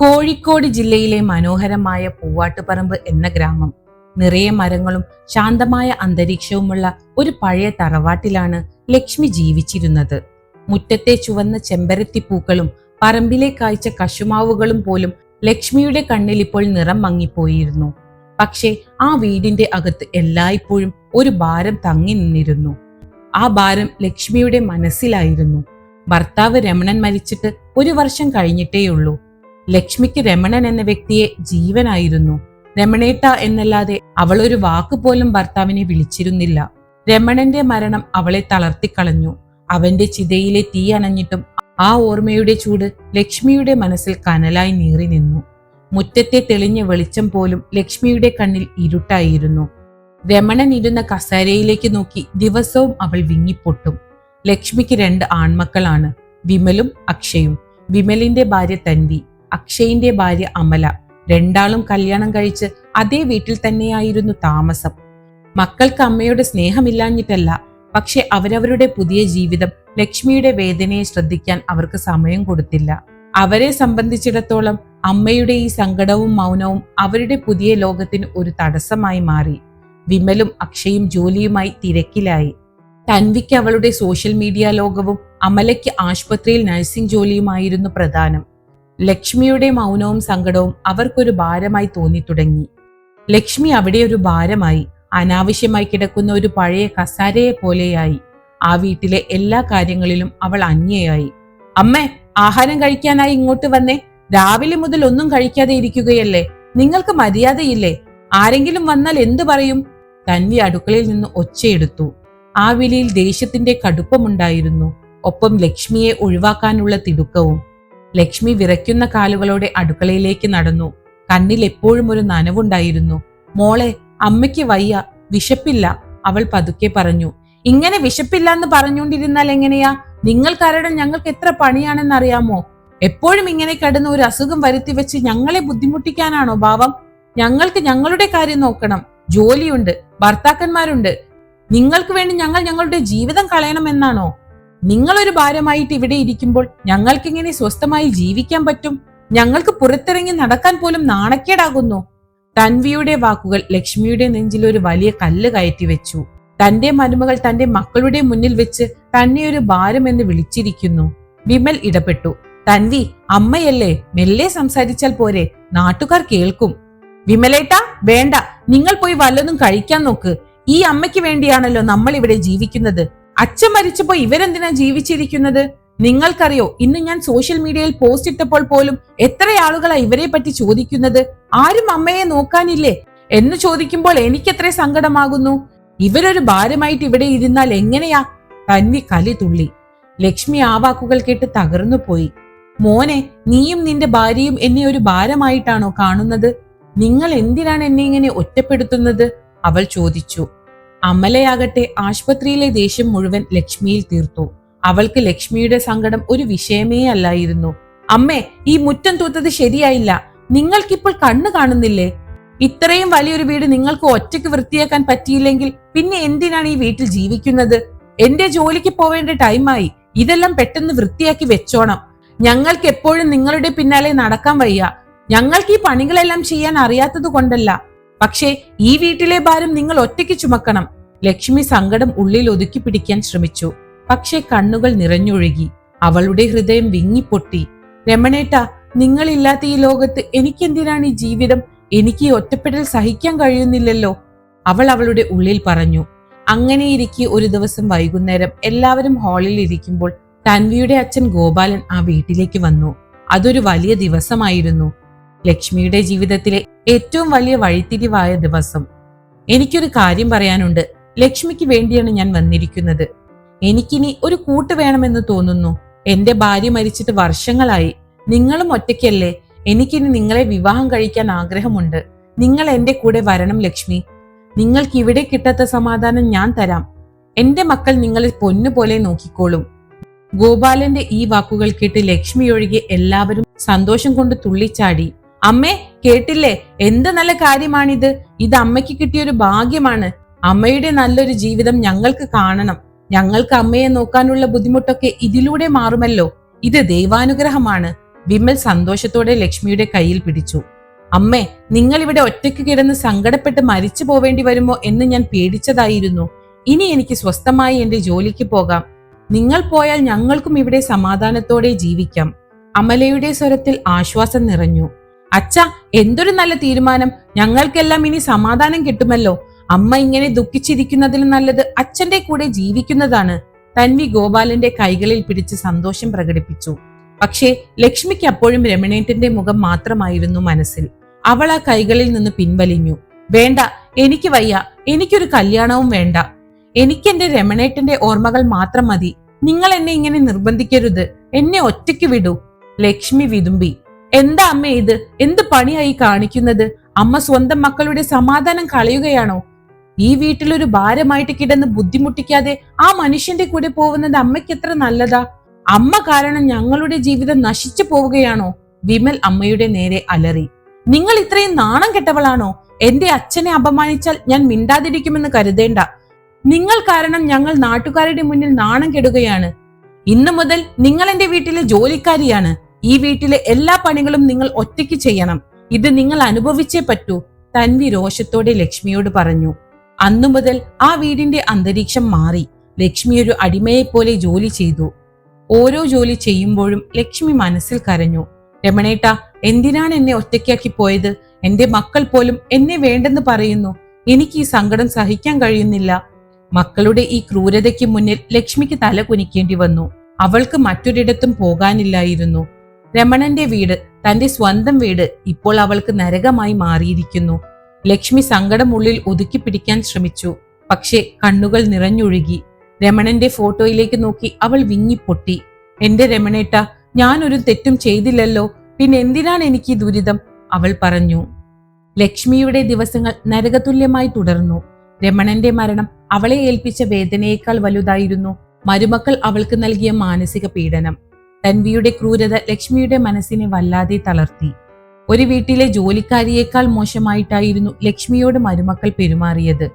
കോഴിക്കോട് ജില്ലയിലെ മനോഹരമായ പൂവാട്ടുപറമ്പ് എന്ന ഗ്രാമം. നിറയെ മരങ്ങളും ശാന്തമായ അന്തരീക്ഷവുമുള്ള ഒരു പഴയ തറവാട്ടിലാണ് ലക്ഷ്മി ജീവിച്ചിരുന്നത്. മുറ്റത്തെ ചുവന്ന ചെമ്പരത്തിപ്പൂക്കളും പറമ്പിലെ കായ്ച്ച കശുമാവുകളും പോലും ലക്ഷ്മിയുടെ കണ്ണിൽ ഇപ്പോൾ നിറം മങ്ങിപ്പോയിരുന്നു. പക്ഷേ ആ വീടിന്റെ അകത്ത് എല്ലായ്പ്പോഴും ഒരു ഭാരം തങ്ങി നിന്നിരുന്നു. ആ ഭാരം ലക്ഷ്മിയുടെ മനസ്സിലായിരുന്നു. ഭർത്താവ് രമണൻ മരിച്ചിട്ട് ഒരു വർഷം കഴിഞ്ഞിട്ടേയുള്ളൂ. ലക്ഷ്മിക്ക് രമണൻ എന്ന വ്യക്തിയെ ജീവനായിരുന്നു. രമണേട്ട എന്നല്ലാതെ അവൾ ഒരു വാക്ക് പോലും ഭർത്താവിനെ വിളിച്ചിരുന്നില്ല. രമണന്റെ മരണം അവളെ തളർത്തിക്കളഞ്ഞു. അവന്റെ ചിതയിലെ തീ അണഞ്ഞിട്ടും ആ ഓർമ്മയുടെ ചൂട് ലക്ഷ്മിയുടെ മനസ്സിൽ കനലായി നീറി നിന്നു. മുറ്റത്തെ തെളിഞ്ഞ വെളിച്ചം പോലും ലക്ഷ്മിയുടെ കണ്ണിൽ ഇരുട്ടായിരുന്നു. രമണൻ ഇരുന്ന കസേരയിലേക്ക് നോക്കി ദിവസവും അവൾ വിങ്ങിപ്പൊട്ടും. ലക്ഷ്മിക്ക് രണ്ട് ആൺമക്കളാണ്. വിമലും അക്ഷയും. വിമലിന്റെ ഭാര്യ തൻവി. അക്ഷയിന്റെ ഭാര്യ അമല രണ്ടാളും കല്യാണം കഴിച്ച് അതേ വീട്ടിൽ തന്നെയായിരുന്നു താമസം. മക്കൾക്ക് അമ്മയുടെ സ്നേഹമില്ലാഞ്ഞിട്ടല്ല പക്ഷെ അവരവരുടെ പുതിയ ജീവിതം ലക്ഷ്മിയുടെ വേദനയെ ശ്രദ്ധിക്കാൻ അവർക്ക് സമയം കൊടുത്തില്ല. അവരെ സംബന്ധിച്ചിടത്തോളം അമ്മയുടെ ഈ സങ്കടവും മൗനവും അവരുടെ പുതിയ ലോകത്തിന് ഒരു തടസ്സമായി മാറി. വിമലും അക്ഷയും ജോലിയുമായി തിരക്കിലായി. തൻവിക്ക് അവളുടെ സോഷ്യൽ മീഡിയ ലോകവും അമലയ്ക്ക് ആശുപത്രിയിൽ നഴ്സിംഗ് ജോലിയുമായിരുന്നു പ്രധാനം. ലക്ഷ്മിയുടെ മൗനവും സങ്കടവും അവർക്കൊരു ഭാരമായി തോന്നി തുടങ്ങി ലക്ഷ്മി അവിടെ ഒരു ഭാരമായി അനാവശ്യമായി കിടക്കുന്ന ഒരു പഴയ കസാരയെ പോലെയായി. ആ വീട്ടിലെ എല്ലാ കാര്യങ്ങളിലും അവൾ അന്യയായി. അമ്മേ ആഹാരം കഴിക്കാനായി ഇങ്ങോട്ട് വന്നേ. രാവിലെ മുതൽ ഒന്നും കഴിക്കാതെ ഇരിക്കുകയല്ലേ? നിങ്ങൾക്ക് മര്യാദയില്ലേ? ആരെങ്കിലും വന്നാൽ എന്തു പറയും? തന്നെ അടുക്കളയിൽ നിന്ന് ഒച്ചയെടുത്തു. ആ വിളിയിൽ ദേഷ്യത്തിന്റെ കടുപ്പമുണ്ടായിരുന്നു. ഒപ്പം ലക്ഷ്മിയെ ഒഴിവാക്കാനുള്ള തിടുക്കവും ലക്ഷ്മി വിറയ്ക്കുന്ന കാലുകളോടെ അടുക്കളയിലേക്ക് നടന്നു. കണ്ണിൽ എപ്പോഴും ഒരു നനവുണ്ടായിരുന്നു. മോളെ അമ്മയ്ക്ക് വയ്യ. വിശപ്പില്ല. അവൾ പതുക്കെ പറഞ്ഞു. ഇങ്ങനെ വിശപ്പില്ല എന്ന് പറഞ്ഞുകൊണ്ടിരുന്നാൽ എങ്ങനെയാ? നിങ്ങൾ ഞങ്ങൾക്ക് എത്ര പണിയാണെന്നറിയാമോ? എപ്പോഴും ഇങ്ങനെ കിടന്ന് ഒരു അസുഖം വരുത്തി വെച്ച് ഞങ്ങളെ ബുദ്ധിമുട്ടിക്കാനാണോ ഭാവം? ഞങ്ങൾക്ക് ഞങ്ങളുടെ കാര്യം നോക്കണം. ജോലിയുണ്ട്. ഭർത്താക്കന്മാരുണ്ട്. നിങ്ങൾക്ക് വേണ്ടി ഞങ്ങൾ ഞങ്ങളുടെ ജീവിതം കളയണമെന്നാണോ നിങ്ങളൊരു ഭാരമായിട്ട് ഇവിടെ ഇരിക്കുമ്പോൾ ഞങ്ങൾക്ക് ഞങ്ങൾക്കിങ്ങനെ സ്വസ്ഥമായി ജീവിക്കാൻ പറ്റും? ഞങ്ങൾക്ക് പുറത്തിറങ്ങി നടക്കാൻ പോലും നാണക്കേടാകുന്നു. തൻവിയുടെ വാക്കുകൾ ലക്ഷ്മിയുടെ നെഞ്ചിൽ ഒരു വലിയ കല്ല് കയറ്റി വെച്ചു. തന്റെ മരുമകൾ തന്റെ മക്കളുടെ മുന്നിൽ വെച്ച് തന്നെ ഒരു ഭാരമെന്ന് വിളിച്ചിരിക്കുന്നു. വിമൽ ഇടപെട്ടു. തൻവി അമ്മയല്ലേ? മെല്ലെ സംസാരിച്ചാൽ പോരെ? നാട്ടുകാർ കേൾക്കും. വിമലേട്ടാ വേണ്ട. നിങ്ങൾ പോയി വല്ലതും കഴിക്കാൻ നോക്ക്. ഈ അമ്മയ്ക്ക് വേണ്ടിയാണല്ലോ നമ്മൾ ഇവിടെ ജീവിക്കുന്നത്. അച്ഛൻ മരിച്ചപ്പോ ഇവരെന്തിനാ ജീവിച്ചിരിക്കുന്നത്? നിങ്ങൾക്കറിയോ ഇന്ന് ഞാൻ സോഷ്യൽ മീഡിയയിൽ പോസ്റ്റ് ഇട്ടപ്പോൾ പോലും എത്ര ആളുകളാ ഇവരെ പറ്റി ചോദിക്കുന്നത്? ആരും അമ്മയെ നോക്കാനില്ലേ? എന്ന് ചോദിക്കുമ്പോൾ എനിക്കെത്ര സങ്കടമാകുന്നു? ഇവരൊരു ഭാരമായിട്ട് ഇവിടെ ഇരുന്നാൽ എങ്ങനെയാ? തന്നി കലി തുള്ളി. ലക്ഷ്മി ആ വാക്കുകൾ കേട്ട് തകർന്നു പോയി. മോനെ നീയും നിന്റെ ഭാര്യയും എന്നെ ഒരു ഭാരമായിട്ടാണോ കാണുന്നത്? നിങ്ങൾ എന്തിനാണ് എന്നെ ഇങ്ങനെ ഒറ്റപ്പെടുത്തുന്നത്? അവൾ ചോദിച്ചു. അമലയാകട്ടെ ആശുപത്രിയിലെ ദേഷ്യം മുഴുവൻ ലക്ഷ്മിയിൽ തീർത്തു. അവൾക്ക് ലക്ഷ്മിയുടെ സങ്കടം ഒരു വിഷയമേ അല്ലായിരുന്നു. അമ്മേ ഈ മുറ്റം തൂത്തത് ശരിയായില്ല. നിങ്ങൾക്കിപ്പോൾ കണ്ണു കാണുന്നില്ലേ? ഇത്രയും വലിയൊരു വീട് നിങ്ങൾക്ക് ഒറ്റയ്ക്ക് വൃത്തിയാക്കാൻ പറ്റിയില്ലെങ്കിൽ പിന്നെ എന്തിനാണ് ഈ വീട്ടിൽ ജീവിക്കുന്നത്? എന്റെ ജോലിക്ക് പോവേണ്ട ടൈമായി. ഇതെല്ലാം പെട്ടെന്ന് വൃത്തിയാക്കി വെച്ചോണം. ഞങ്ങൾക്ക് എപ്പോഴും നിങ്ങളുടെ പിന്നാലെ നടക്കാൻ വയ്യ. ഞങ്ങൾക്ക് ഈ പണികളെല്ലാം ചെയ്യാൻ അറിയാത്തത് കൊണ്ടല്ല. പക്ഷേ ഈ വീട്ടിലെ ഭാരം നിങ്ങൾ ഒറ്റയ്ക്ക് ചുമക്കണം. ലക്ഷ്മി സങ്കടം ഉള്ളിൽ ഒതുക്കി പിടിക്കാൻ ശ്രമിച്ചു. പക്ഷേ കണ്ണുകൾ നിറഞ്ഞൊഴുകി. അവളുടെ ഹൃദയം വിങ്ങിപ്പൊട്ടി. രമണേട്ട നിങ്ങളില്ലാത്ത ഈ ലോകത്ത് എനിക്കെന്തിനാണ് ഈ ജീവിതം? എനിക്ക് ഈ ഒറ്റപ്പെടൽ സഹിക്കാൻ കഴിയുന്നില്ലല്ലോ. അവൾ അവളുടെ ഉള്ളിൽ പറഞ്ഞു. അങ്ങനെയിരിക്കെ ഒരു ദിവസം വൈകുന്നേരം എല്ലാവരും ഹാളിൽ ഇരിക്കുമ്പോൾ തൻവിയുടെ അച്ഛൻ ഗോപാലൻ ആ വീട്ടിലേക്ക് വന്നു. അതൊരു വലിയ ദിവസമായിരുന്നു. ലക്ഷ്മിയുടെ ജീവിതത്തിലെ ഏറ്റവും വലിയ വഴിത്തിരിവായ ദിവസം. എനിക്കൊരു കാര്യം പറയാനുണ്ട്. ലക്ഷ്മിക്ക് വേണ്ടിയാണ് ഞാൻ വന്നിരിക്കുന്നത്. എനിക്കിനി ഒരു കൂട്ട് വേണമെന്ന് തോന്നുന്നു. എന്റെ ഭാര്യ മരിച്ചിട്ട് വർഷങ്ങളായി. നിങ്ങളും ഒറ്റയ്ക്കല്ലേ? എനിക്കിനി നിങ്ങളെ വിവാഹം കഴിക്കാൻ ആഗ്രഹമുണ്ട്. നിങ്ങൾ എന്റെ കൂടെ വരണം ലക്ഷ്മി. നിങ്ങൾക്ക് ഇവിടെ കിട്ടാത്ത സമാധാനം ഞാൻ തരാം. എന്റെ മക്കൾ നിങ്ങളെ പൊന്നുപോലെ നോക്കിക്കോളും. ഗോപാലന്റെ ഈ വാക്കുകൾ കേട്ട് ലക്ഷ്മി ഒഴികെ എല്ലാവരും സന്തോഷം കൊണ്ട് തുള്ളിച്ചാടി. അമ്മേ കേട്ടില്ലേ? എന്ത് നല്ല കാര്യമാണിത്? ഇത് അമ്മയ്ക്ക് കിട്ടിയൊരു ഭാഗ്യമാണ്. അമ്മയുടെ നല്ലൊരു ജീവിതം ഞങ്ങൾക്ക് കാണണം. ഞങ്ങൾക്ക് അമ്മയെ നോക്കാനുള്ള ബുദ്ധിമുട്ടൊക്കെ ഇതിലൂടെ മാറുമല്ലോ. ഇത് ദൈവാനുഗ്രഹമാണ്. വിമൽ സന്തോഷത്തോടെ ലക്ഷ്മിയുടെ കയ്യിൽ പിടിച്ചു. അമ്മേ നിങ്ങൾ ഇവിടെ ഒറ്റയ്ക്ക് കിടന്ന് സങ്കടപ്പെട്ട് മരിച്ചു പോവേണ്ടി വരുമോ എന്ന് ഞാൻ പേടിച്ചതായിരുന്നു. ഇനി എനിക്ക് സ്വസ്ഥമായി എന്റെ ജോലിക്ക് പോകാം. നിങ്ങൾ പോയാൽ ഞങ്ങൾക്കും ഇവിടെ സമാധാനത്തോടെ ജീവിക്കാം. അമലയുടെ സ്വരത്തിൽ ആശ്വാസം നിറഞ്ഞു. അച്ഛ എന്തൊരു നല്ല തീരുമാനം. ഞങ്ങൾക്കെല്ലാം ഇനി സമാധാനം കിട്ടുമല്ലോ. അമ്മ ഇങ്ങനെ ദുഃഖിച്ചിരിക്കുന്നതിലും നല്ലത് അച്ഛന്റെ കൂടെ ജീവിക്കുന്നതാണ്. തൻവി ഗോപാലന്റെ കൈകളിൽ പിടിച്ച് സന്തോഷം പ്രകടിപ്പിച്ചു. പക്ഷേ ലക്ഷ്മിക്ക് അപ്പോഴും രമണേട്ടന്റെ മുഖം മാത്രമായിരുന്നു മനസ്സിൽ. അവൾ ആ കൈകളിൽ നിന്ന് പിൻവലിഞ്ഞു. വേണ്ട എനിക്ക് വയ്യ. എനിക്കൊരു കല്യാണവും വേണ്ട. എനിക്കെന്റെ രമണേട്ടന്റെ ഓർമ്മകൾ മാത്രം മതി. നിങ്ങൾ എന്നെ ഇങ്ങനെ നിർബന്ധിക്കരുത്. എന്നെ ഒറ്റയ്ക്ക് വിടൂ. ലക്ഷ്മി വിതുമ്പി. എന്താ അമ്മ ഇത്? എന്ത് പണിയായി കാണിക്കുന്നത്? അമ്മ സ്വന്തം മക്കളുടെ സമാധാനം കളയുകയാണോ? ഈ വീട്ടിലൊരു ഭാരമായിട്ട് കിടന്ന് ബുദ്ധിമുട്ടിക്കാതെ ആ മനുഷ്യന്റെ കൂടെ പോകുന്നത് അമ്മയ്ക്ക് എത്ര നല്ലതാ? അമ്മ കാരണം ഞങ്ങളുടെ ജീവിതം നശിച്ചു പോവുകയാണോ? വിമൽ അമ്മയുടെ നേരെ അലറി. നിങ്ങൾ ഇത്രയും നാണം കെട്ടവളാണോ? എന്റെ അച്ഛനെ അപമാനിച്ചാൽ ഞാൻ മിണ്ടാതിരിക്കുമെന്ന് കരുതേണ്ട. നിങ്ങൾ കാരണം ഞങ്ങൾ നാട്ടുകാരുടെ മുന്നിൽ നാണം കെടുകയാണ്. ഇന്നു മുതൽ നിങ്ങൾ എന്റെ വീട്ടിലെ ജോലിക്കാരിയാണ്. ഈ വീട്ടിലെ എല്ലാ പണികളും നിങ്ങൾ ഒറ്റയ്ക്ക് ചെയ്യണം. ഇത് നിങ്ങൾ അനുഭവിച്ചേ പറ്റൂ തൻവി രോഷത്തോടെ ലക്ഷ്മിയോട് പറഞ്ഞു. അന്നു മുതൽ ആ വീടിന്റെ അന്തരീക്ഷം മാറി. ലക്ഷ്മി ഒരു അടിമയെപ്പോലെ ജോലി ചെയ്തു. ഓരോ ജോലി ചെയ്യുമ്പോഴും ലക്ഷ്മി മനസ്സിൽ കരഞ്ഞു. രമണേട്ട എന്തിനാണ് എന്നെ ഒറ്റയ്ക്കാക്കി പോയത്? എന്റെ മക്കൾ പോലും എന്നെ വേണ്ടെന്ന് പറയുന്നു. എനിക്ക് ഈ സങ്കടം സഹിക്കാൻ കഴിയുന്നില്ല. മക്കളുടെ ഈ ക്രൂരതയ്ക്ക് മുന്നിൽ ലക്ഷ്മിക്ക് തല കുനിക്കേണ്ടി വന്നു. അവൾക്ക് മറ്റൊരിടത്തും പോകാനില്ലായിരുന്നു. രമണന്റെ വീട് തന്റെ സ്വന്തം വീട് ഇപ്പോൾ അവൾക്ക് നരകമായി മാറിയിരിക്കുന്നു. ലക്ഷ്മി സങ്കടമുള്ളിൽ ഒതുക്കി പിടിക്കാൻ ശ്രമിച്ചു. പക്ഷേ കണ്ണുകൾ നിറഞ്ഞൊഴുകി. രമണന്റെ ഫോട്ടോയിലേക്ക് നോക്കി അവൾ വിങ്ങിപ്പൊട്ടി. എന്റെ രമണേട്ട ഞാനൊരു തെറ്റും ചെയ്തില്ലല്ലോ. പിന്നെ എന്തിനാണ് എനിക്ക് ഈ ദുരിതം? അവൾ പറഞ്ഞു. ലക്ഷ്മിയുടെ ദിവസങ്ങൾ നരകതുല്യമായി തുടർന്നു. രമണന്റെ മരണം അവളെ ഏൽപ്പിച്ച വേദനയേക്കാൾ വലുതായിരുന്നു. മരുമക്കൾ അവൾക്ക് നൽകിയ മാനസിക പീഡനം. തൻവിയുടെ ക്രൂരത ലക്ഷ്മിയുടെ മനസ്സിനെ വല്ലാതെ തളർത്തി. ഒരു വീട്ടിലെ ജോലിക്കാരിയേക്കാൾ മോശമായിട്ടായിരുന്നു ലക്ഷ്മിയോട് മരുമക്കൾ പെരുമാറിയത്.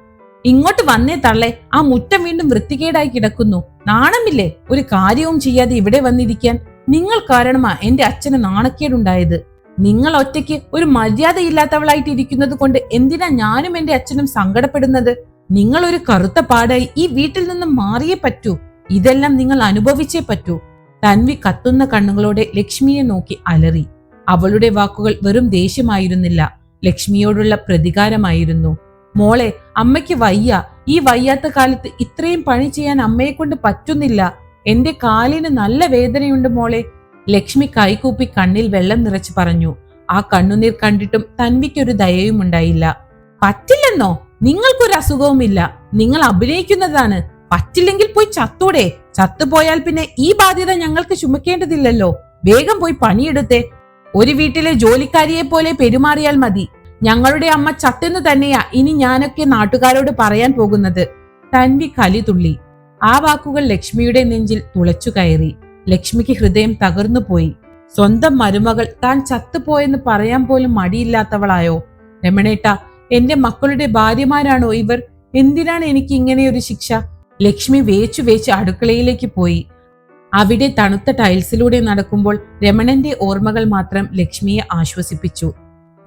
ഇങ്ങോട്ട് വന്നേ തള്ളെ ആ മുറ്റം വീണ്ടും വൃത്തികേടായി കിടക്കുന്നു. നാണമില്ലേ? ഒരു കാര്യവും ചെയ്യാതെ ഇവിടെ വന്നിരിക്കാൻ. നിങ്ങൾ കാരണമാ എന്റെ അച്ഛന് നാണക്കേടുണ്ടായത്. നിങ്ങൾ ഒറ്റയ്ക്ക് ഒരു മര്യാദയില്ലാത്തവളായിട്ട് ഇരിക്കുന്നത് കൊണ്ട് എന്തിനാ ഞാനും എന്റെ അച്ഛനും സങ്കടപ്പെടുന്നത്? നിങ്ങൾ ഒരു കറുത്ത പാടായി ഈ വീട്ടിൽ നിന്നും മാറിയേ പറ്റൂ. ഇതെല്ലാം നിങ്ങൾ അനുഭവിച്ചേ പറ്റൂ. തൻവി കത്തുന്ന കണ്ണുകളോടെ ലക്ഷ്മിയെ നോക്കി അലറി. അവളുടെ വാക്കുകൾ വെറും ദേഷ്യമായിരുന്നില്ല. ലക്ഷ്മിയോടുള്ള പ്രതികാരമായിരുന്നു. മോളെ അമ്മയ്ക്ക് വയ്യ. ഈ വയ്യാത്ത കാലത്ത് ഇത്രയും പണി ചെയ്യാൻ അമ്മയെ കൊണ്ട് പറ്റുന്നില്ല. എന്റെ കാലിന് നല്ല വേദനയുണ്ട് മോളെ. ലക്ഷ്മി കൈകൂപ്പി കണ്ണിൽ വെള്ളം നിറച്ച് പറഞ്ഞു. ആ കണ്ണുനീർ കണ്ടിട്ടും തൻവിക്കൊരു ദയയും ഉണ്ടായില്ല പറ്റില്ലെന്നോ? നിങ്ങൾക്കൊരു അസുഖവുമില്ല നിങ്ങൾ അഭിനയിക്കുന്നതാണ്. പറ്റില്ലെങ്കിൽ പോയി ചത്തൂടെ. ചത്തുപോയാൽ പിന്നെ ഈ ബാധ്യത ഞങ്ങൾക്ക് ചുമക്കേണ്ടതില്ലല്ലോ. വേഗം പോയി പണിയെടുത്തേ. ഒരു വീട്ടിലെ ജോലിക്കാരിയെ പോലെ പെരുമാറിയാൽ മതി. ഞങ്ങളുടെ അമ്മ ചത്തെന്ന് തന്നെയാ ഇനി ഞാനൊക്കെ നാട്ടുകാരോട് പറയാൻ പോകുന്നത്. തൻവി കലി തുള്ളി. ആ വാക്കുകൾ ലക്ഷ്മിയുടെ നെഞ്ചിൽ തുളച്ചു കയറി. ലക്ഷ്മിക്ക് ഹൃദയം തകർന്നു പോയി. സ്വന്തം മരുമകൾ താൻ ചത്തുപോയെന്ന് പറയാൻ പോലും മടിയില്ലാത്തവളായോ? രമണേട്ട എന്റെ മക്കളുടെ ഭാര്യമാരാണോ ഇവർ? എന്തിനാണ് എനിക്ക് ഇങ്ങനെ ഒരു ശിക്ഷ? ലക്ഷ്മി വേച്ചു വേച്ച് അടുക്കളയിലേക്ക് പോയി. അവിടെ തണുത്ത ടൈൽസിലൂടെ നടക്കുമ്പോൾ രമണന്റെ ഓർമ്മകൾ മാത്രം ലക്ഷ്മിയെ ആശ്വസിപ്പിച്ചു.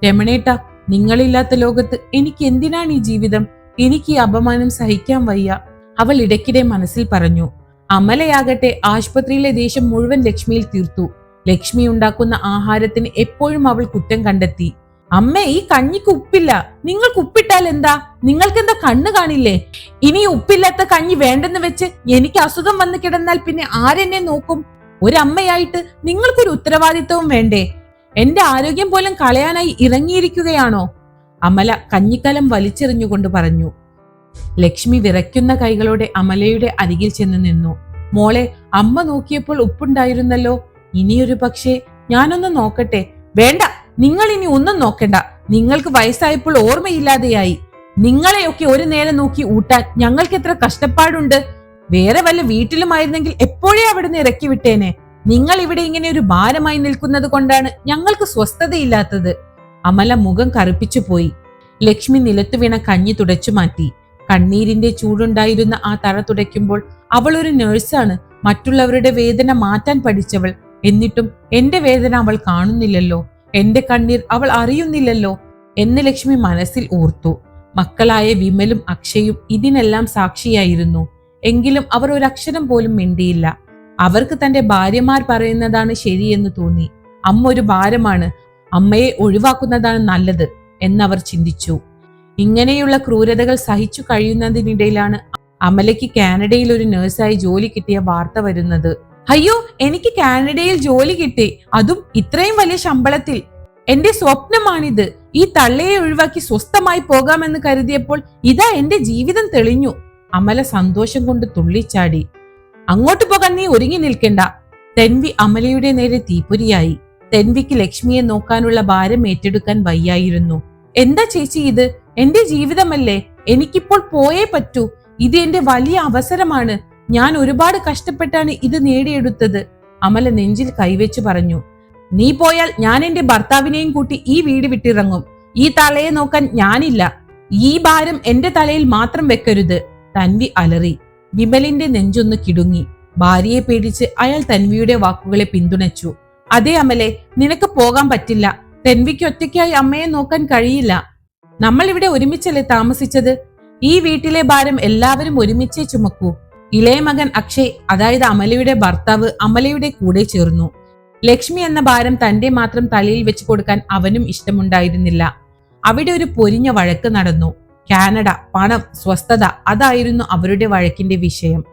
രമണേട്ട നിങ്ങളില്ലാത്ത ലോകത്ത് എനിക്ക് എന്തിനാണ് ഈ ജീവിതം? എനിക്ക് ഈ അപമാനം സഹിക്കാൻ വയ്യ. അവൾ ഇടയ്ക്കിടെ മനസ്സിൽ പറഞ്ഞു അമലയാകട്ടെ ആശുപത്രിയിലെ ദേഷ്യം മുഴുവൻ ലക്ഷ്മിയിൽ തീർത്തു. ലക്ഷ്മി ഉണ്ടാക്കുന്ന ആഹാരത്തിന് എപ്പോഴും അവൾ കുറ്റം കണ്ടെത്തി. അമ്മേ ഈ കഞ്ഞിക്ക് ഉപ്പില്ല. നിങ്ങൾക്ക് ഉപ്പിട്ടാൽ എന്താ? നിങ്ങൾക്ക് എന്താ കണ്ണ് കാണില്ലേ? ഇനി ഉപ്പില്ലാത്ത കഞ്ഞി വേണ്ടെന്ന് വെച്ച് എനിക്ക് അസുഖം വന്ന് കിടന്നാൽ പിന്നെ ആരെന്നെ നോക്കും? ഒരമ്മയായിട്ട് നിങ്ങൾക്കൊരു ഉത്തരവാദിത്വവും വേണ്ടേ? എന്റെ ആരോഗ്യം പോലും കളയാനായി ഇറങ്ങിയിരിക്കുകയാണോ? അമല കഞ്ഞിക്കലം വലിച്ചെറിഞ്ഞുകൊണ്ട് പറഞ്ഞു. ലക്ഷ്മി വിറയ്ക്കുന്ന കൈകളോടെ അമലയുടെ അരികിൽ ചെന്ന് നിന്നു. മോളെ അമ്മ നോക്കിയപ്പോൾ ഉപ്പുണ്ടായിരുന്നല്ലോ. ഇനിയൊരു പക്ഷേ ഞാനൊന്ന് നോക്കട്ടെ. വേണ്ട നിങ്ങൾ ഇനി ഒന്നും നോക്കണ്ട. നിങ്ങൾക്ക് വയസ്സായപ്പോൾ ഓർമ്മയില്ലാതെയായി. നിങ്ങളെയൊക്കെ ഒരു നേരം നോക്കി ഊട്ടാൻ ഞങ്ങൾക്ക് എത്ര കഷ്ടപ്പാടുണ്ട്. വേറെ വല്ല വീട്ടിലുമായിരുന്നെങ്കിൽ എപ്പോഴേ അവിടുന്ന് ഇറക്കി വിട്ടേനെ. നിങ്ങൾ ഇവിടെ ഇങ്ങനെ ഒരു ഭാരമായി നിൽക്കുന്നത് കൊണ്ടാണ് ഞങ്ങൾക്ക് സ്വസ്ഥതയില്ലാത്തത്. അമല മുഖം കറുപ്പിച്ചു പോയി. ലക്ഷ്മി നിലത്തു വീണ കഞ്ഞി തുടച്ചു മാറ്റി. കണ്ണീരിന്റെ ചൂടുണ്ടായിരുന്ന ആ തറ തുടയ്ക്കുമ്പോൾ അവൾ ഒരു നേഴ്സാണ്. മറ്റുള്ളവരുടെ വേദന മാറ്റാൻ പഠിച്ചവൾ. എന്നിട്ടും എന്റെ വേദന അവൾ കാണുന്നില്ലല്ലോ. എന്റെ കണ്ണീർ അവൾ അറിയുന്നില്ലല്ലോ എന്ന് ലക്ഷ്മി മനസ്സിൽ ഓർത്തു മക്കളായ വിമലും അക്ഷയും ഇതിനെല്ലാം സാക്ഷിയായിരുന്നു. എങ്കിലും അവർ ഒരക്ഷരം പോലും മിണ്ടിയില്ല. അവർക്ക് തന്റെ ഭാര്യമാർ പറയുന്നതാണ് ശരിയെന്ന് തോന്നി. അമ്മ ഒരു ഭാരമാണ്. അമ്മയെ ഒഴിവാക്കുന്നതാണ് നല്ലത് എന്നവർ ചിന്തിച്ചു. ഇങ്ങനെയുള്ള ക്രൂരതകൾ സഹിച്ചു കഴിയുന്നതിനിടയിലാണ് അമലയ്ക്ക് കാനഡയിൽ ഒരു നഴ്സായി ജോലി കിട്ടിയ വാർത്ത വരുന്നത്. അയ്യോ എനിക്ക് കാനഡയിൽ ജോലി കിട്ടി. അതും ഇത്രയും വലിയ ശമ്പളത്തിൽ. എന്റെ സ്വപ്നമാണിത്. ഈ തള്ളയെ ഒഴിവാക്കി സ്വസ്ഥമായി പോകാമെന്ന് കരുതിയപ്പോൾ ഇതാ എന്റെ ജീവിതം തെളിഞ്ഞു. അമല സന്തോഷം കൊണ്ട് തുള്ളിച്ചാടി. അങ്ങോട്ട് പോകാൻ നീ ഒരുങ്ങി നിൽക്കണ്ട. തെൻവി അമലയുടെ നേരെ തീപ്പൊരിയായി. തെൻവിക്ക് ലക്ഷ്മിയെ നോക്കാനുള്ള ഭാരം ഏറ്റെടുക്കാൻ വയ്യായിരുന്നു. എന്താ ചേച്ചി ഇത്? എന്റെ ജീവിതമല്ലേ? എനിക്കിപ്പോൾ പോയേ പറ്റൂ. ഇത് എന്റെ വലിയ അവസരമാണ്. ഞാൻ ഒരുപാട് കഷ്ടപ്പെട്ടാണ് ഇത് നേടിയെടുത്തത്. അമല നെഞ്ചിൽ കൈവച്ചു പറഞ്ഞു. നീ പോയാൽ ഞാൻ എന്റെ ഭർത്താവിനെയും കൂട്ടി ഈ വീട് വിട്ടിറങ്ങും. ഈ തലയെ നോക്കാൻ ഞാനില്ല. ഈ ഭാരം എന്റെ തലയിൽ മാത്രം വെക്കരുത്. തൻവി അലറി. വിമലിന്റെ നെഞ്ചൊന്ന് കിടുങ്ങി. ഭാര്യയെ പേടിച്ച് അയാൾ തൻവിയുടെ വാക്കുകളെ പിന്തുണച്ചു. അതേ അമലെ നിനക്ക് പോകാൻ പറ്റില്ല. തെൻവിക്ക് ഒറ്റയ്ക്കായി അമ്മയെ നോക്കാൻ കഴിയില്ല. നമ്മൾ ഇവിടെ ഒരുമിച്ചല്ലേ താമസിച്ചത്? ഈ വീട്ടിലെ ഭാരം എല്ലാവരും ഒരുമിച്ചേ ചുമക്കൂ. ഇളയ മകൻ അക്ഷയ് അതായത് അമലയുടെ ഭർത്താവ് അമലയുടെ കൂടെ ചേർന്നു. ലക്ഷ്മി എന്ന ഭാരം തന്റെ മാത്രം തലയിൽ വെച്ച് കൊടുക്കാൻ അവനും ഇഷ്ടമുണ്ടായിരുന്നില്ല. അവിടെ ഒരു പൊരിഞ്ഞ വഴക്ക് നടന്നു. കാനഡ പണം സ്വസ്ഥത അതായിരുന്നു അവരുടെ വഴക്കിന്റെ വിഷയം.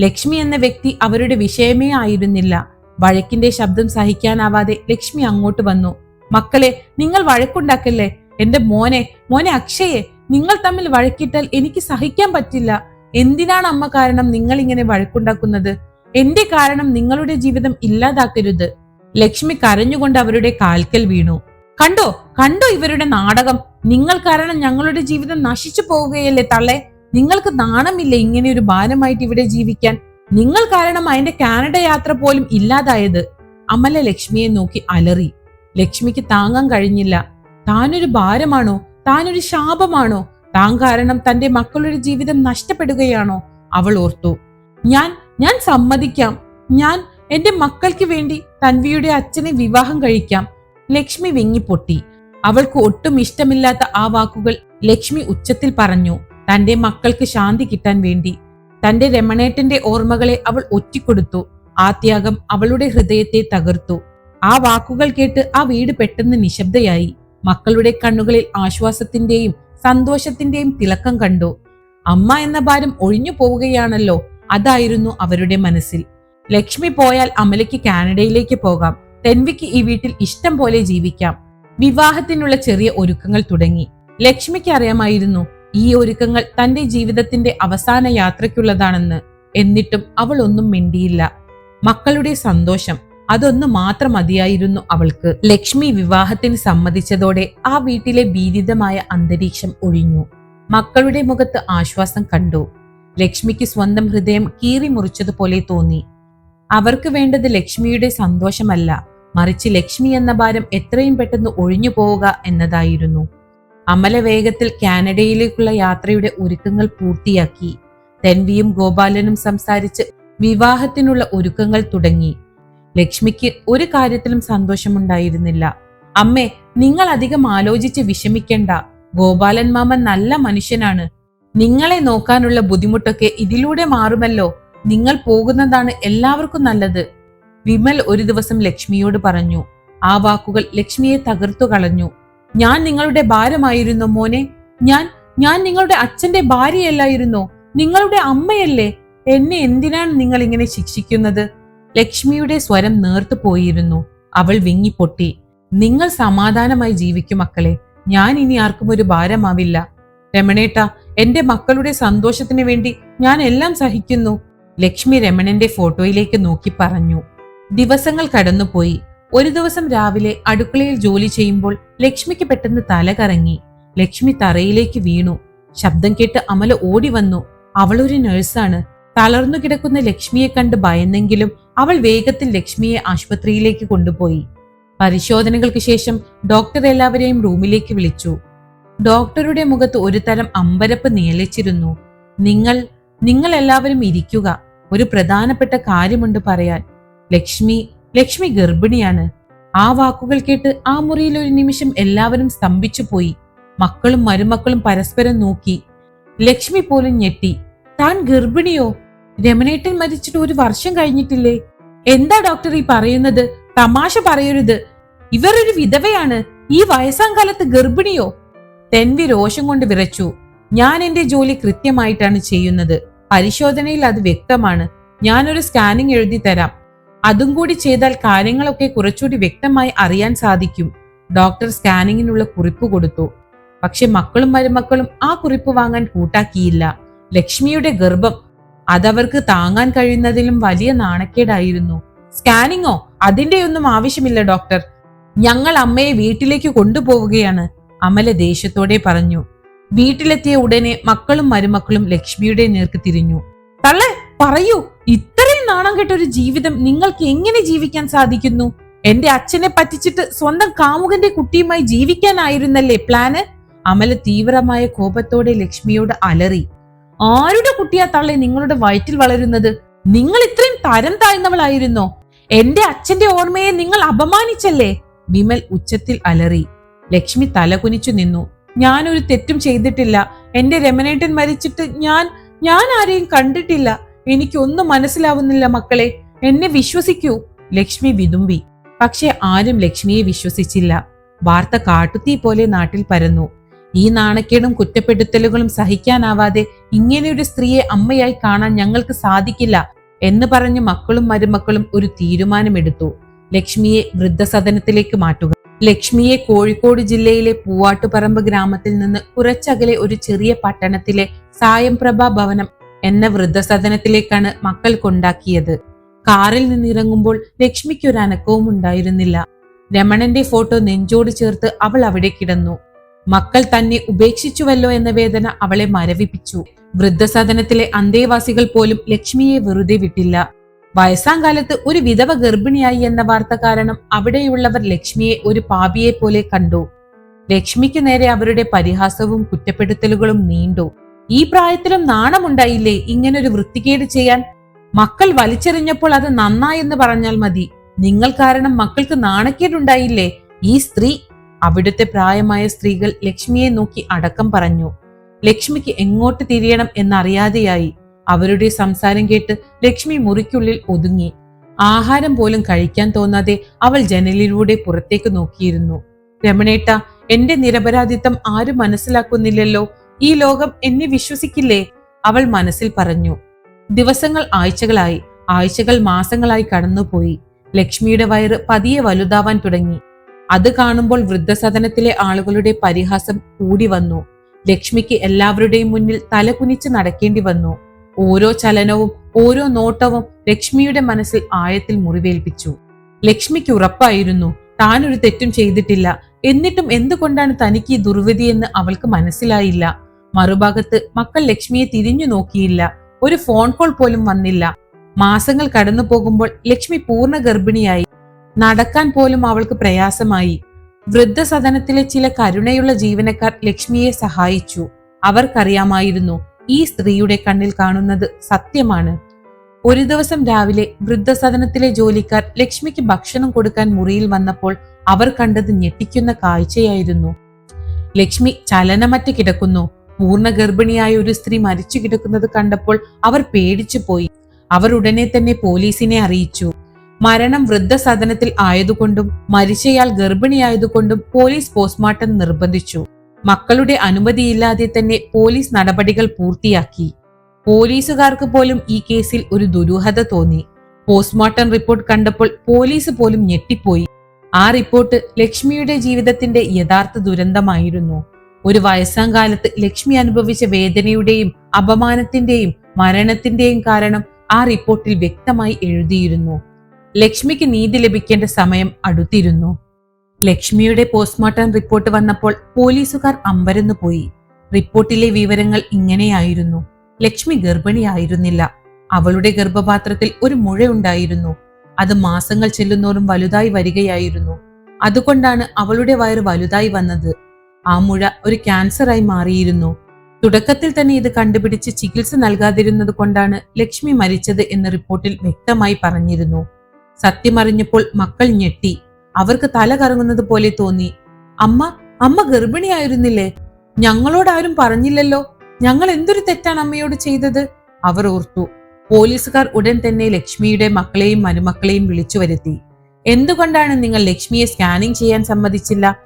ലക്ഷ്മി എന്ന വ്യക്തി അവരുടെ വിഷയമേ ആയിരുന്നില്ല. വഴക്കിന്റെ ശബ്ദം സഹിക്കാനാവാതെ ലക്ഷ്മി അങ്ങോട്ട് വന്നു. മക്കളെ നിങ്ങൾ വഴക്കുണ്ടാക്കല്ലേ? എന്റെ മോനെ മോനെ അക്ഷയെ നിങ്ങൾ തമ്മിൽ വഴക്കിട്ടാൽ എനിക്ക് സഹിക്കാൻ പറ്റില്ല. എന്തിനാണ് അമ്മ കാരണം നിങ്ങൾ ഇങ്ങനെ വഴക്കുണ്ടാക്കുന്നത്? എന്റെ കാരണം നിങ്ങളുടെ ജീവിതം ഇല്ലാതാക്കരുത്. ലക്ഷ്മി കരഞ്ഞുകൊണ്ട് അവരുടെ കാൽക്കൽ വീണു. കണ്ടോ കണ്ടോ ഇവരുടെ നാടകം? നിങ്ങൾ കാരണം ഞങ്ങളുടെ ജീവിതം നശിച്ചു പോവുകയല്ലേ തള്ളെ? നിങ്ങൾക്ക് നാണമില്ല ഇങ്ങനെ ഒരു ഭാരമായിട്ട് ഇവിടെ ജീവിക്കാൻ? നിങ്ങൾ കാരണം അതിന്റെ കാനഡ യാത്ര പോലും ഇല്ലാതായത്. അമല ലക്ഷ്മിയെ നോക്കി അലറി. ലക്ഷ്മിക്ക് താങ്ങാൻ കഴിഞ്ഞില്ല. താനൊരു ഭാരമാണോ? താനൊരു ശാപമാണോ? താൻ കാരണം തന്റെ മക്കളുടെ ജീവിതം നഷ്ടപ്പെടുകയാണോ? അവൾ ഓർത്തു. ഞാൻ ഞാൻ സമ്മതിക്കാം. ഞാൻ എന്റെ മക്കൾക്ക് വേണ്ടി തൻവിയുടെ അച്ഛനെ വിവാഹം കഴിക്കാം. ലക്ഷ്മി വിങ്ങിപ്പൊട്ടി. അവൾക്ക് ഒട്ടും ഇഷ്ടമില്ലാത്ത ആ വാക്കുകൾ ലക്ഷ്മി ഉച്ചത്തിൽ പറഞ്ഞു. തന്റെ മക്കൾക്ക് ശാന്തി കിട്ടാൻ വേണ്ടി. തന്റെ രമണേട്ടന്റെ ഓർമ്മകളെ അവൾ ഒറ്റിക്കൊടുത്തു. ആ ത്യാഗം അവളുടെ ഹൃദയത്തെ തകർത്തു. ആ വാക്കുകൾ കേട്ട് ആ വീട് പെട്ടെന്ന് നിശബ്ദയായി. മക്കളുടെ കണ്ണുകളിൽ ആശ്വാസത്തിന്റെയും സന്തോഷത്തിന്റെയും തിളക്കം കണ്ടു. അമ്മ എന്ന ഭാരം ഒഴിഞ്ഞു പോവുകയാണല്ലോ അതായിരുന്നു അവരുടെ മനസ്സിൽ. ലക്ഷ്മി പോയാൽ അമലയ്ക്ക് കാനഡയിലേക്ക് പോകാം. തെൻവിക്ക് ഈ വീട്ടിൽ ഇഷ്ടം പോലെ ജീവിക്കാം. വിവാഹത്തിനുള്ള ചെറിയ ഒരുക്കങ്ങൾ തുടങ്ങി. ലക്ഷ്മിക്ക് അറിയാമായിരുന്നു ഈ ഒരുക്കങ്ങൾ തന്റെ ജീവിതത്തിന്റെ അവസാന യാത്രയ്ക്കുള്ളതാണെന്ന്. എന്നിട്ടും അവൾ ഒന്നും മിണ്ടിയില്ല. മക്കളുടെ സന്തോഷം അതൊന്നു മാത്രം മതിയായിരുന്നു അവൾക്ക്. ലക്ഷ്മി വിവാഹത്തിന് സമ്മതിച്ചതോടെ ആ വീട്ടിലെ ഭീതിതമായ അന്തരീക്ഷം ഒഴിഞ്ഞു. മക്കളുടെ മുഖത്ത് ആശ്വാസം കണ്ടു. ലക്ഷ്മിക്ക് സ്വന്തം ഹൃദയം കീറി മുറിച്ചതുപോലെ തോന്നി. അവർക്ക് വേണ്ടത് ലക്ഷ്മിയുടെ സന്തോഷമല്ല. മറിച്ച് ലക്ഷ്മി എന്ന ഭാരം എത്രയും പെട്ടെന്ന് ഒഴിഞ്ഞു പോവുക എന്നതായിരുന്നു. അമല വേഗത്തിൽ കാനഡയിലേക്കുള്ള യാത്രയുടെ ഒരുക്കങ്ങൾ പൂർത്തിയാക്കി. തെൻവിയും ഗോപാലനും സംസാരിച്ച് വിവാഹത്തിനുള്ള ഒരുക്കങ്ങൾ തുടങ്ങി. ലക്ഷ്മിക്ക് ഒരു കാര്യത്തിലും സന്തോഷമുണ്ടായിരുന്നില്ല. അമ്മേ നിങ്ങൾ അധികം ആലോചിച്ച് വിഷമിക്കേണ്ട. ഗോപാലൻ മാമൻ നല്ല മനുഷ്യനാണ്. നിങ്ങളെ നോക്കാനുള്ള ബുദ്ധിമുട്ടൊക്കെ ഇതിലൂടെ മാറുമല്ലോ. നിങ്ങൾ പോകുന്നതാണ് എല്ലാവർക്കും നല്ലത്. വിമൽ ഒരു ദിവസം ലക്ഷ്മിയോട് പറഞ്ഞു. ആ വാക്കുകൾ ലക്ഷ്മിയെ തകർത്തു കളഞ്ഞു. ഞാൻ നിങ്ങളുടെ ഭാരമായിരുന്നു മോനെ. ഞാൻ ഞാൻ നിങ്ങളുടെ അച്ഛന്റെ ഭാര്യയല്ലായിരുന്നോ? നിങ്ങളുടെ അമ്മയല്ലേ? എന്നെ എന്തിനാണ് നിങ്ങൾ ഇങ്ങനെ ശിക്ഷിക്കുന്നത്? ലക്ഷ്മിയുടെ സ്വരം നേർത്തു പോയിരുന്നു. അവൾ വിങ്ങിപ്പൊട്ടി. നിങ്ങൾ സമാധാനമായി ജീവിക്കും മക്കളെ. ഞാൻ ഇനി ആർക്കും ഒരു ഭാരമാവില്ല. രമണേട്ട എന്റെ മക്കളുടെ സന്തോഷത്തിന് വേണ്ടി ഞാൻ എല്ലാം സഹിക്കുന്നു. ലക്ഷ്മി രമണന്റെ ഫോട്ടോയിലേക്ക് നോക്കി പറഞ്ഞു. ദിവസങ്ങൾ കടന്നുപോയി. ഒരു ദിവസം രാവിലെ അടുക്കളയിൽ ജോലി ചെയ്യുമ്പോൾ ലക്ഷ്മിക്ക് പെട്ടെന്ന് തല കറങ്ങി. ലക്ഷ്മി തറയിലേക്ക് വീണു. ശബ്ദം കേട്ട് അമല ഓടി വന്നു. അവളൊരു നഴ്സാണ്. തളർന്നു കിടക്കുന്ന ലക്ഷ്മിയെ കണ്ട് ഭയന്നെങ്കിലും അവൾ വേഗത്തിൽ ലക്ഷ്മിയെ ആശുപത്രിയിലേക്ക് കൊണ്ടുപോയി. പരിശോധനകൾക്ക് ശേഷം ഡോക്ടർ എല്ലാവരെയും റൂമിലേക്ക് വിളിച്ചു. ഡോക്ടറുടെ മുഖത്ത് ഒരു തരം അമ്പരപ്പ് നിയലിച്ചിരുന്നു നിങ്ങൾ നിങ്ങൾ എല്ലാവരും ഇരിക്കുക. ഒരു പ്രധാനപ്പെട്ട കാര്യമുണ്ട് പറയാൻ. ലക്ഷ്മി ലക്ഷ്മി ഗർഭിണിയാണ്. ആ വാക്കുകൾ കേട്ട് ആ മുറിയിൽ ഒരു നിമിഷം എല്ലാവരും സ്തംഭിച്ചു പോയി മക്കളും മരുമക്കളും പരസ്പരം നോക്കി. ലക്ഷ്മി പോലും ഞെട്ടി. താൻ ഗർഭിണിയോ? രമണേട്ടൻ മരിച്ചിട്ട് ഒരു വർഷം കഴിഞ്ഞിട്ടില്ലേ? എന്താ ഡോക്ടർ ഈ പറയുന്നത്? തമാശ പറയരുത്. ഇവർ ഒരു വിധവയാണ്. ഈ വയസ്സാം കാലത്ത് ഗർഭിണിയോ? തെൻവി രോഷം കൊണ്ട് വിറച്ചു. ഞാൻ എന്റെ ജോലി കൃത്യമായിട്ടാണ് ചെയ്യുന്നത്. പരിശോധനയിൽ അത് വ്യക്തമാണ്. ഞാനൊരു സ്കാനിങ് എഴുതി തരാം. അതും കൂടി ചെയ്താൽ കാര്യങ്ങളൊക്കെ കുറച്ചുകൂടി വ്യക്തമായി അറിയാൻ സാധിക്കും. ഡോക്ടർ സ്കാനിങ്ങിനുള്ള കുറിപ്പ് കൊടുത്തു. പക്ഷെ മക്കളും മരുമക്കളും ആ കുറിപ്പ് വാങ്ങാൻ കൂട്ടാക്കിയില്ല. ലക്ഷ്മിയുടെ ഗർഭം അതവർക്ക് താങ്ങാൻ കഴിയുന്നതിലും വലിയ നാണക്കേടായിരുന്നു. സ്കാനിങ്ങോ? അതിന്റെയൊന്നും ആവശ്യമില്ല ഡോക്ടർ. ഞങ്ങൾ അമ്മയെ വീട്ടിലേക്ക് കൊണ്ടുപോവുകയാണ് അമല ദേഷ്യത്തോടെ പറഞ്ഞു. വീട്ടിലെത്തിയ ഉടനെ മക്കളും മരുമക്കളും ലക്ഷ്മിയുടെ നേർക്ക് തിരിഞ്ഞു. തള്ളെ പറയൂ ഇത്രയും നാണം കെട്ട ഒരു ജീവിതം നിങ്ങൾക്ക് എങ്ങനെ ജീവിക്കാൻ സാധിക്കുന്നു? എന്റെ അച്ഛനെ പറ്റിച്ചിട്ട് സ്വന്തം കാമുകന്റെ കുട്ടിയുമായി ജീവിക്കാനായിരുന്നല്ലേ പ്ലാന്? അമല തീവ്രമായ കോപത്തോടെ ലക്ഷ്മിയോട് അലറി. ആരുടെ കുട്ടിയാ തള്ളി നിങ്ങളുടെ വയറ്റിൽ വളരുന്നത്? നിങ്ങൾ ഇത്രയും തരം താഴ്ന്നവളായിരുന്നോ? എന്റെ അച്ഛന്റെ ഓർമ്മയെ നിങ്ങൾ അപമാനിച്ചല്ലേ? വിമൽ ഉച്ചത്തിൽ അലറി. ലക്ഷ്മി തലകുനിച്ചു നിന്നു. ഞാനൊരു തെറ്റും ചെയ്തിട്ടില്ല. എന്റെ രമനേട്ടൻ മരിച്ചിട്ട് ഞാൻ ഞാൻ ആരെയും കണ്ടിട്ടില്ല. എനിക്കൊന്നും മനസ്സിലാവുന്നില്ല മക്കളെ. എന്നെ വിശ്വസിക്കൂ. ലക്ഷ്മി വിതുമ്പി. പക്ഷെ ആരും ലക്ഷ്മിയെ വിശ്വസിച്ചില്ല. വാർത്ത കാട്ടുതീ പോലെ നാട്ടിൽ പരന്നു. ഈ നാണക്കേടും കുറ്റപ്പെടുത്തലുകളും സഹിക്കാനാവാതെ ഇങ്ങനെയൊരു സ്ത്രീയെ അമ്മയായി കാണാൻ ഞങ്ങൾക്ക് സാധിക്കില്ല എന്ന് പറഞ്ഞ് മക്കളും മരുമക്കളും ഒരു തീരുമാനമെടുത്തു. ലക്ഷ്മിയെ വൃദ്ധസദനത്തിലേക്ക് മാറ്റുക. ലക്ഷ്മിയെ കോഴിക്കോട് ജില്ലയിലെ പൂവാട്ടുപറമ്പ് ഗ്രാമത്തിൽ നിന്ന് കുറച്ചകലെ ഒരു ചെറിയ പട്ടണത്തിലെ സായംപ്രഭ ഭവനം എന്ന വൃദ്ധസദനത്തിലേക്കാണ് മക്കൾ കൊണ്ടാക്കിയത്. കാറിൽ നിന്നിറങ്ങുമ്പോൾ ലക്ഷ്മിക്ക് ഒരു അനക്കവും ഉണ്ടായിരുന്നില്ല രമണന്റെ ഫോട്ടോ നെഞ്ചോട് ചേർത്ത് അവൾ അവിടെ കിടന്നു. മക്കൾ തന്നെ ഉപേക്ഷിച്ചുവല്ലോ എന്ന വേദന അവളെ മരവിപ്പിച്ചു. വൃദ്ധസദനത്തിലെ അന്തേവാസികൾ പോലും ലക്ഷ്മിയെ വെറുതെ വിട്ടില്ല. വയസ്സാം കാലത്ത് ഒരു വിധവ ഗർഭിണിയായി എന്ന വാർത്ത കാരണം അവിടെയുള്ളവർ ലക്ഷ്മിയെ ഒരു പാപിയെ പോലെ കണ്ടു. ലക്ഷ്മിക്ക് നേരെ അവരുടെ പരിഹാസവും കുറ്റപ്പെടുത്തലുകളും നീണ്ടു. ഈ പ്രായത്തിലും നാണമുണ്ടായില്ലേ ഇങ്ങനൊരു വൃത്തികേട് ചെയ്യാൻ? മക്കൾ വലിച്ചെറിഞ്ഞപ്പോൾ അത് നന്നായെന്ന് പറഞ്ഞാൽ മതി. നിങ്ങൾ കാരണം മക്കൾക്ക് നാണക്കേടുണ്ടായില്ലേ? ഈ സ്ത്രീ അവിടുത്തെ പ്രായമായ സ്ത്രീകൾ ലക്ഷ്മിയെ നോക്കി അടക്കം പറഞ്ഞു ലക്ഷ്മിക്ക് എങ്ങോട്ട് തിരിയണം എന്നറിയാതെയായി അവരുടെ സംസാരം കേട്ട് ലക്ഷ്മി മുറിക്കുള്ളിൽ ഒതുങ്ങി. ആഹാരം പോലും കഴിക്കാൻ തോന്നാതെ അവൾ ജനലിലൂടെ പുറത്തേക്ക് നോക്കിയിരുന്നു. രമണേട്ട എന്റെ നിരപരാധിത്വം ആരും മനസ്സിലാക്കുന്നില്ലല്ലോ. ഈ ലോകം എന്നെ വിശ്വസിക്കില്ലേ? അവൾ മനസ്സിൽ പറഞ്ഞു. ദിവസങ്ങൾ ആഴ്ചകളായി ആഴ്ചകൾ മാസങ്ങളായി കടന്നുപോയി. ലക്ഷ്മിയുടെ വയറ് പതിയെ വലുതാവാൻ തുടങ്ങി. അത് കാണുമ്പോൾ വൃദ്ധസദനത്തിലെ ആളുകളുടെ പരിഹാസം കൂടി വന്നു. ലക്ഷ്മിക്ക് എല്ലാവരുടെയും മുന്നിൽ തലകുനിച്ച് നടക്കേണ്ടി വന്നു. ഓരോ ചലനവും ഓരോ നോട്ടവും ലക്ഷ്മിയുടെ മനസ്സിൽ ആയത്തിൽ മുറിവേൽപ്പിച്ചു. ലക്ഷ്മിക്ക് ഉറപ്പായിരുന്നു താനൊരു തെറ്റും ചെയ്തിട്ടില്ല. എന്നിട്ടും എന്തുകൊണ്ടാണ് തനിക്ക് ഈ ദുർവിധിയെന്ന് അവൾക്ക് മനസ്സിലായില്ല. മറുഭാഗത്ത് മക്കൾ ലക്ഷ്മിയെ തിരിഞ്ഞു നോക്കിയില്ല. ഒരു ഫോൺ കോൾ പോലും വന്നില്ല. മാസങ്ങൾ കടന്നു പോകുമ്പോൾ ലക്ഷ്മി പൂർണ ഗർഭിണിയായി നടക്കാൻ പോലും അവൾക്ക് പ്രയാസമായി. വൃദ്ധസദനത്തിലെ ചില കരുണയുള്ള ജീവനക്കാർ ലക്ഷ്മിയെ സഹായിച്ചു. അവർക്കറിയാമായിരുന്നു ഈ സ്ത്രീയുടെ കണ്ണിൽ കാണുന്നത് സത്യമാണ്. ഒരു ദിവസം രാവിലെ വൃദ്ധസദനത്തിലെ ജോലിക്കാർ ലക്ഷ്മിക്ക് ഭക്ഷണം കൊടുക്കാൻ മുറിയിൽ വന്നപ്പോൾ അവർ കണ്ടത് ഞെട്ടിക്കുന്ന കാഴ്ചയായിരുന്നു. ലക്ഷ്മി ചലനമറ്റ് കിടക്കുന്നു. പൂർണ ഗർഭിണിയായ ഒരു സ്ത്രീ മരിച്ചു കിടക്കുന്നത് കണ്ടപ്പോൾ അവർ പേടിച്ചു പോയി അവർ ഉടനെ തന്നെ പോലീസിനെ അറിയിച്ചു. മരണം വൃദ്ധസദനത്തിൽ ആയതുകൊണ്ടും മരിച്ചയാൾ ഗർഭിണിയായതുകൊണ്ടും പോലീസ് പോസ്റ്റ്മോർട്ടം നിർബന്ധിച്ചു. മക്കളുടെ അനുമതിയില്ലാതെ തന്നെ പോലീസ് നടപടികൾ പൂർത്തിയാക്കി. പോലീസുകാർക്ക് പോലും ഈ കേസിൽ ഒരു ദുരൂഹത തോന്നി. പോസ്റ്റ്മോർട്ടം റിപ്പോർട്ട് കണ്ടപ്പോൾ പോലീസ് പോലും ഞെട്ടിപ്പോയി. ആ റിപ്പോർട്ട് ലക്ഷ്മിയുടെ ജീവിതത്തിന്റെ യഥാർത്ഥ ദുരന്തമായിരുന്നു. ഒരു വയസ്സാം കാലത്ത് ലക്ഷ്മി അനുഭവിച്ച വേദനയുടെയും അപമാനത്തിന്റെയും മരണത്തിന്റെയും കാരണം ആ റിപ്പോർട്ടിൽ വ്യക്തമായി എഴുതിയിരുന്നു. ലക്ഷ്മിക്ക് നീതി ലഭിക്കേണ്ട സമയം അടുത്തിരുന്നു. ലക്ഷ്മിയുടെ പോസ്റ്റ്മോർട്ടം റിപ്പോർട്ട് വന്നപ്പോൾ പോലീസുകാർ അമ്പരന്നു പോയി. റിപ്പോർട്ടിലെ വിവരങ്ങൾ ഇങ്ങനെയായിരുന്നു. ലക്ഷ്മി ഗർഭിണിയായിരുന്നില്ല. അവളുടെ ഗർഭപാത്രത്തിൽ ഒരു മുഴയുണ്ടായിരുന്നു അത് മാസങ്ങൾ ചെല്ലുന്നോറും വലുതായി വരികയായിരുന്നു. അതുകൊണ്ടാണ് അവളുടെ വയറ് വലുതായി വന്നത്. ആ മുഴ ഒരു ക്യാൻസറായി മാറിയിരുന്നു. തുടക്കത്തിൽ തന്നെ ഇത് കണ്ടുപിടിച്ച് ചികിത്സ നൽകാതിരുന്നത് കൊണ്ടാണ് ലക്ഷ്മി മരിച്ചത് എന്ന് റിപ്പോർട്ടിൽ വ്യക്തമായി പറഞ്ഞിരുന്നു. സത്യമറിഞ്ഞപ്പോൾ മക്കൾ ഞെട്ടി. അവർക്ക് തല കറങ്ങുന്നത് പോലെ തോന്നി. അമ്മ അമ്മ ഗർഭിണിയായിരുന്നില്ലേ? ഞങ്ങളോട് ആരും പറഞ്ഞില്ലല്ലോ. ഞങ്ങൾ എന്തൊരു തെറ്റാണ് അമ്മയോട് ചെയ്തത്? അവർ ഓർത്തു. പോലീസുകാർ ഉടൻ തന്നെ ലക്ഷ്മിയുടെ മക്കളെയും മരുമക്കളെയും വിളിച്ചു വരുത്തി. എന്തുകൊണ്ടാണ് നിങ്ങൾ ലക്ഷ്മിയെ സ്കാനിംഗ് ചെയ്യാൻ സമ്മതിച്ചില്ല?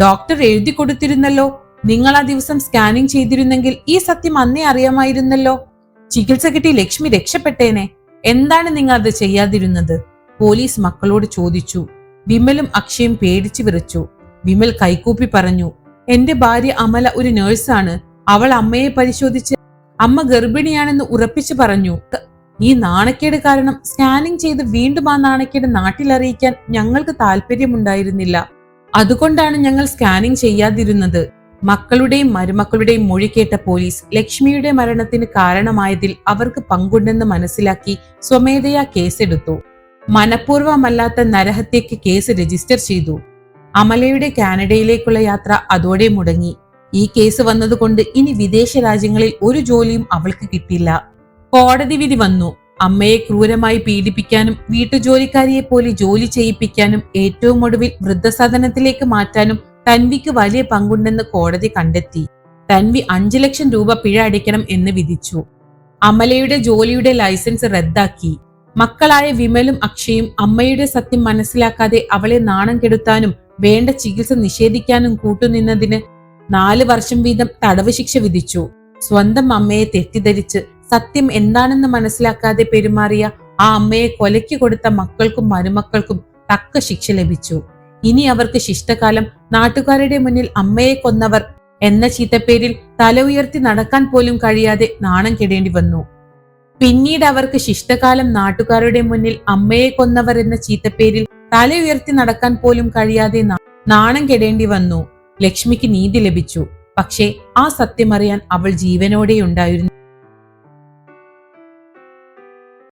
ഡോക്ടർ എഴുതി കൊടുത്തിരുന്നല്ലോ. നിങ്ങൾ ആ ദിവസം സ്കാനിംഗ് ചെയ്തിരുന്നെങ്കിൽ ഈ സത്യം അന്നേ അറിയാമായിരുന്നല്ലോ. ചികിത്സ കിട്ടി ലക്ഷ്മി രക്ഷപ്പെട്ടേനെ. എന്താണ് നിങ്ങൾ അത് ചെയ്യാതിരുന്നത്? പോലീസ് മക്കളോട് ചോദിച്ചു. വിമലും അക്ഷയും പേടിച്ചു വിറച്ചു. വിമൽ കൈകൂപ്പി പറഞ്ഞു എന്റെ ഭാര്യ അമല ഒരു നേഴ്സാണ്. അവൾ അമ്മയെ പരിശോധിച്ച് അമ്മ ഗർഭിണിയാണെന്ന് ഉറപ്പിച്ചു പറഞ്ഞു. ഈ നാണക്കേട് കാരണം സ്കാനിംഗ് ചെയ്ത് വീണ്ടും ആ നാണക്കേട് നാട്ടിൽ അറിയിക്കാൻ ഞങ്ങൾക്ക് താല്പര്യമുണ്ടായിരുന്നില്ല. അതുകൊണ്ടാണ് ഞങ്ങൾ സ്കാനിംഗ് ചെയ്യാതിരുന്നത്. മക്കളുടെയും മരുമക്കളുടെയും മൊഴി കേട്ട പോലീസ് ലക്ഷ്മിയുടെ മരണത്തിന് കാരണമായതിൽ അവർക്ക് പങ്കുണ്ടെന്ന് മനസ്സിലാക്കി സ്വമേധയാ കേസെടുത്തു. മനഃപൂർവമല്ലാത്ത നരഹത്യക്ക് കേസ് രജിസ്റ്റർ ചെയ്തു. അമലയുടെ കാനഡയിലേക്കുള്ള യാത്ര അതോടെ മുടങ്ങി. ഈ കേസ് വന്നതുകൊണ്ട് ഇനി വിദേശ രാജ്യങ്ങളിൽ ഒരു ജോലിയും അവൾക്ക് കിട്ടില്ല. കോടതി വിധി വന്നു. അമ്മയെ ക്രൂരമായി പീഡിപ്പിക്കാനും വീട്ടുജോലിക്കാരിയെ പോലെ ജോലി ചെയ്യിപ്പിക്കാനും ഏറ്റവും ഒടുവിൽ വൃദ്ധസദനത്തിലേക്ക് മാറ്റാനും തൻവിക്ക് വലിയ പങ്കുണ്ടെന്ന് കോടതി കണ്ടെത്തി. തൻവി അഞ്ചു ലക്ഷം രൂപ പിഴ അടിക്കണം എന്ന് വിധിച്ചു. അമലയുടെ ജോലിയുടെ ലൈസൻസ് റദ്ദാക്കി. മക്കളായ വിമലും അക്ഷയും അമ്മയുടെ സത്യം മനസ്സിലാക്കാതെ അവളെ നാണം കെടുത്താനും വേണ്ട ചികിത്സ നിഷേധിക്കാനും കൂട്ടുനിന്നതിന് നാല് വർഷം വീതം തടവ് ശിക്ഷ വിധിച്ചു. സ്വന്തം അമ്മയെ തെറ്റിദ്ധരിച്ച് സത്യം എന്താണെന്ന് മനസ്സിലാക്കാതെ പെരുമാറിയ ആ അമ്മയെ കൊലയ്ക്ക് കൊടുത്ത മക്കൾക്കും മരുമക്കൾക്കും തക്ക ശിക്ഷ ലഭിച്ചു. ഇനി അവർക്ക് ശിഷ്ടകാലം നാട്ടുകാരുടെ മുന്നിൽ അമ്മയെ കൊന്നവർ എന്ന ചീത്തപ്പേരിൽ തല ഉയർത്തി നടക്കാൻ പോലും കഴിയാതെ നാണം കെടേണ്ടി വന്നു. പിന്നീട് അവർക്ക് ശിഷ്ടകാലം നാട്ടുകാരുടെ മുന്നിൽ അമ്മയെ കൊന്നവർ എന്ന ചീത്തപ്പേരിൽ തല ഉയർത്തി നടക്കാൻ പോലും കഴിയാതെ നാണം കെടേണ്ടി വന്നു. ലക്ഷ്മിക്ക് നീതി ലഭിച്ചു. പക്ഷേ ആ സത്യമറിയാൻ അവൾ ജീവനോടെ ഉണ്ടായിരുന്നു